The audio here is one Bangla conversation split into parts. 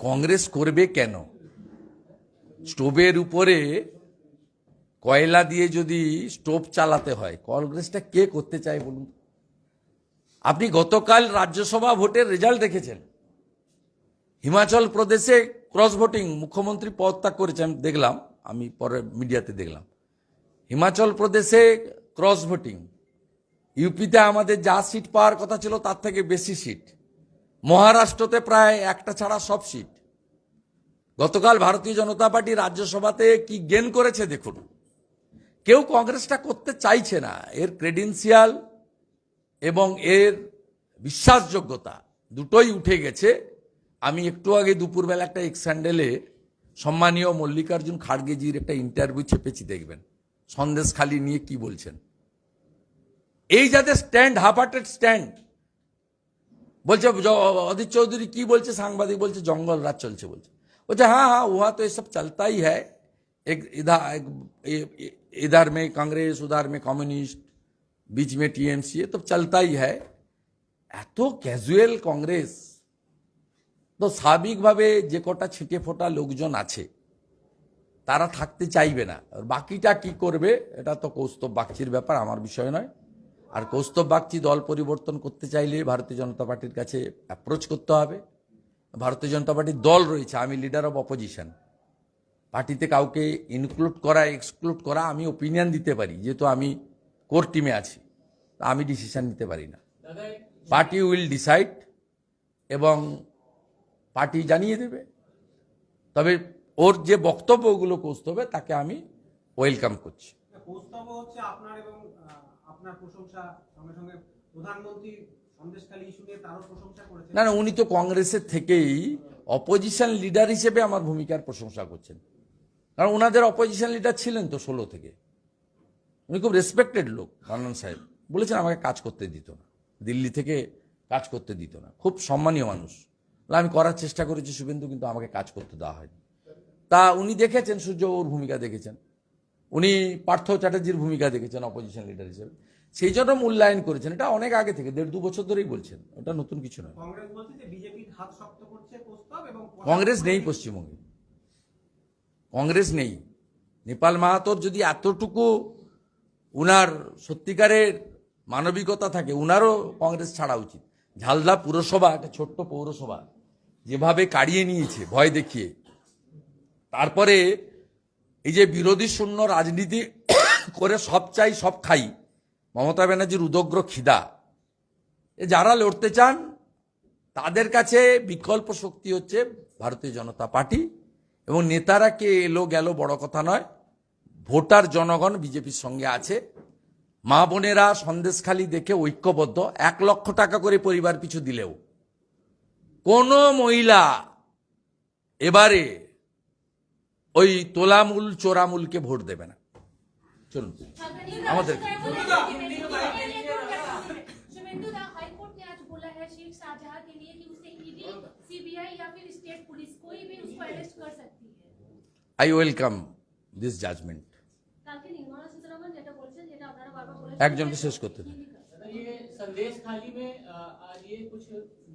কংগ্রেস করবে কেন? স্টোভের উপরে কয়লা দিয়ে যদি স্টোভ চালাতে হয়, কংগ্রেসটা কে করতে চায় বলুন আপনি গতকাল রাজ্যসভা ভোটের রেজাল্ট দেখেছেন। হিমাচল প্রদেশে ক্রস ভোটিং মুখ্যমন্ত্রী পদত্যাগ করেছে আমি দেখলাম, আমি পরে মিডিয়াতে দেখলাম। হিমাচল প্রদেশে ক্রস ভোটিং, ইউপিতে আমাদের যা সিট পাওয়ার কথা ছিল, তার থেকে বেশি সিট। মহারাষ্ট্রতে প্রায় একটা ছাড়া সব সিট। গতকাল ভারতীয় জনতা পার্টি রাজ্যসভাতে কি গেন করেছে দেখুন। কেউ কংগ্রেসটা করতে চাইছে না। এর ক্রেডেন্সিয়াল এবং এর বিশ্বাসযোগ্যতা দুটোই উঠে গেছে। আমি একটু আগে দুপুরবেলা একটা এক্স স্যান্ডেলে সম্মানীয় মল্লিকার্জুন খাড়গেজির একটা ইন্টারভিউ চেপেছি দেখবেন। সন্দেশ খালি নিয়ে কি বলছেন। এই যাদের স্ট্যান্ড হাফার্টেড স্ট্যান্ড বলছে জ- অধীর চৌধুরী কি বলছে সাংবাদিক বলছে জঙ্গল রাজ চলছে বলছে বলছে হ্যাঁ हाँ वहाँ तो ये सब चलता ही है एक इधर एक, ए- ए- इधर में कांग्रेस उधर में कम्युनिस्ट बीच में टीएमसी ये तो चलता ही है এত ক্যাজুয়াল কংগ্রেস তো স্বাভাবিকভাবে যে কটা ছিটে ফোটা লোকজন আছে তারা থাকতে চাইবে না আর বাকিটা কি করবে এটা তো কৌস্তব বাগচির ব্যাপার আমার বিষয় নয় আর কৌস্তব বাগচি দল পরিবর্তন করতে চাইলে ভারতীয় জনতা পার্টির কাছে অ্যাপ্রোচ করতে হবে। ভারতীয় জনতা পার্টির দল রয়েছে, আমি লিডার অফ অপোজিশন পার্টিতে কাউকে ইনক্লুড করা এক্সক্লুড করা, আমি ওপিনিয়ন দিতে পারি, যেহেতু আমি কোর টিমে আছি। আমি ডিসিশন নিতে পারি না। পার্টি উইল ডিসাইড এবং পার্টি জানিয়ে দেবে। তবে ওর যে বক্তব্যগুলো কৌস্তবে, তাকে আমি ওয়েলকাম করছি। হচ্ছে আপনার এবং আপনার প্রশংসা, সঙ্গে সঙ্গে প্রধানমন্ত্রী না না, উনি তো কংগ্রেসের থেকেই অপোজিশন লিডার হিসেবে আমার ভূমিকার প্রশংসা করছেন। কারণ ওনাদের অপোজিশন লিডার ছিলেন তো ষোলো থেকে। উনি খুব রেসপেক্টেড লোক, মান্নান সাহেব। বলেছেন, আমাকে কাজ করতে দিত না। দিল্লি থেকে কাজ করতে দিত না। খুব সম্মানীয় মানুষ। আমি করার চেষ্টা করেছি শুভেন্দু, কিন্তু আমাকে কাজ করতে দেওয়া হয়নি। তা উনি দেখেছেন, সূর্য ওর ভূমিকা দেখেছেন। উনি পার্থ চ্যাটার্জির ভূমিকা দেখেছেন অপোজিশন লিডার হিসেবে। সেই জন্য মূল্যায়ন করেছেন। এটা অনেক আগে থেকে দেড় দু বছর ধরেই বলছেন। ওটা নতুন কিছু নয়। কংগ্রেস নেই পশ্চিমবঙ্গে। কংগ্রেস নেই। নেপাল মাহাতোর যদি এতটুকু উনার সত্যিকারের মানবিকতা থাকে উনারও কংগ্রেস ছাড়া উচিত। ঝালদা পুরসভা একটা ছোট্ট পৌরসভা যেভাবে কাড়িয়ে নিয়েছে ভয় দেখিয়ে। তারপরে এই যে বিরোধী শূন্য রাজনীতি করে সব চাই সব খাই। মমতা ব্যানার্জির উদগ্র খিদা। এ যারা লড়তে চান, তাদের কাছে বিকল্প শক্তি হচ্ছে ভারতীয় জনতা পার্টি এবং নেতারা কে এলো গেল বড় কথা নয়, ভোটার জনগণ বিজেপির সঙ্গে আছে। মা বোনেরা সন্দেশখালি দেখে ঐক্যবদ্ধ, এক লক্ষ টাকা করে পরিবার পিছু দিলেও। কোনো মহিলা এবারে ওই তোলামূল, চোরামূলকে ভোট দেবে না। চলুন আমাদের शुभेंदु दा हाईकोर्ट ने आज बोला है शेख शाहजहां के लिए कि उसे ईडी सीबीआई या फिर स्टेट पुलिस कोई भी उसको अरेस्ट कर सकती है আই ওয়েলকাম দিস জাজমেন্ট কালকে নির্মলা সীতারামন যেটা বলছেন যেটা আপনারা বারবার বলেছেন একজনকে শেষ করতে দিন। सर ये संदेश खाली में अ, आज ये कुछ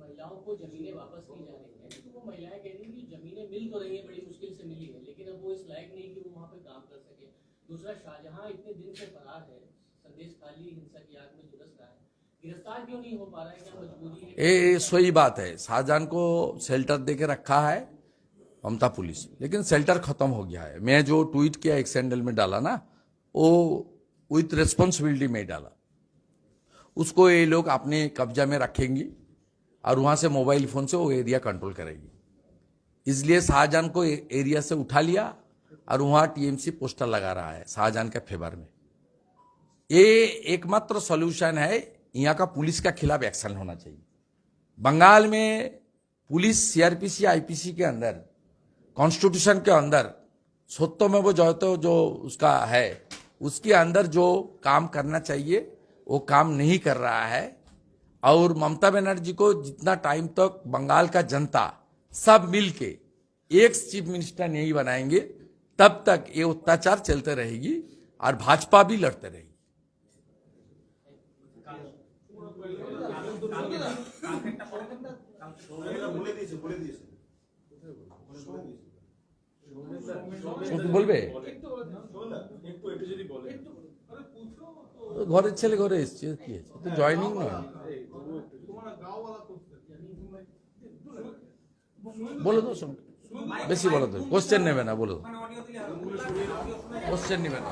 महिलाओं को जमीनें वापस की जा रही हैं तो वो महिलाएं कह रही हैं कि जमीनें मिल तो रही हैं बड़ी मुश्किल से मिली है लेकिन अब वो इस लायक नहीं कि वो वहाँ पे काम कर सके दूसरा, शाहजहां इतने दिन से फरार है, संदेश खाली हिंसा की आग में झुलस रहा है। ये सही बात है। शाहजहां को शेल्टर दे के रखा है ममता पुलिस। लेकिन शेल्टर खत्म हो गया है। मैं जो ट्वीट किया, एक सैंडल में डाला ना, वो विथ रेस्पॉन्सिबिलिटी में डाला। उसको ये लोग अपने कब्जा में रखेंगी और वहाँ से मोबाइल फ़ोन से वो एरिया कंट्रोल करेगी। इसलिए शाहजहां को एरिया से उठा लिया और वहाँ टीएमसी पोस्टर लगा रहा है शाहजहां के फेवर में। ये एकमात्र सॉल्यूशन है, यहाँ का पुलिस का खिलाफ एक्शन होना चाहिए। बंगाल में पुलिस सीआरपीसी आईपीसी के अंदर कॉन्स्टिट्यूशन के अंदर सत्य में वो जो जो उसका है, उसके अंदर जो काम करना चाहिए, वो काम नहीं कर रहा है। और ममता बनर्जी को जितना टाइम तक तो बंगाल का जनता, सब मिलके, एक चीफ मिनिस्टर नहीं बनाएँगे तब तक ये अत्याचार चलते रहेगी और भाजपा भी लड़ते रहेगी বলে দিয়েছে বলে দিয়েছে বলে দিয়েছে সত্যি বলবে একটু একটু যদি বলে ও ঘরের ছেলে ঘরে এসছে কি আছে তো জয়নিং নয় বলে দাও শোন বেশি বলো তো কোশ্চেন নেবে না বলো কোশ্চেন নেবে না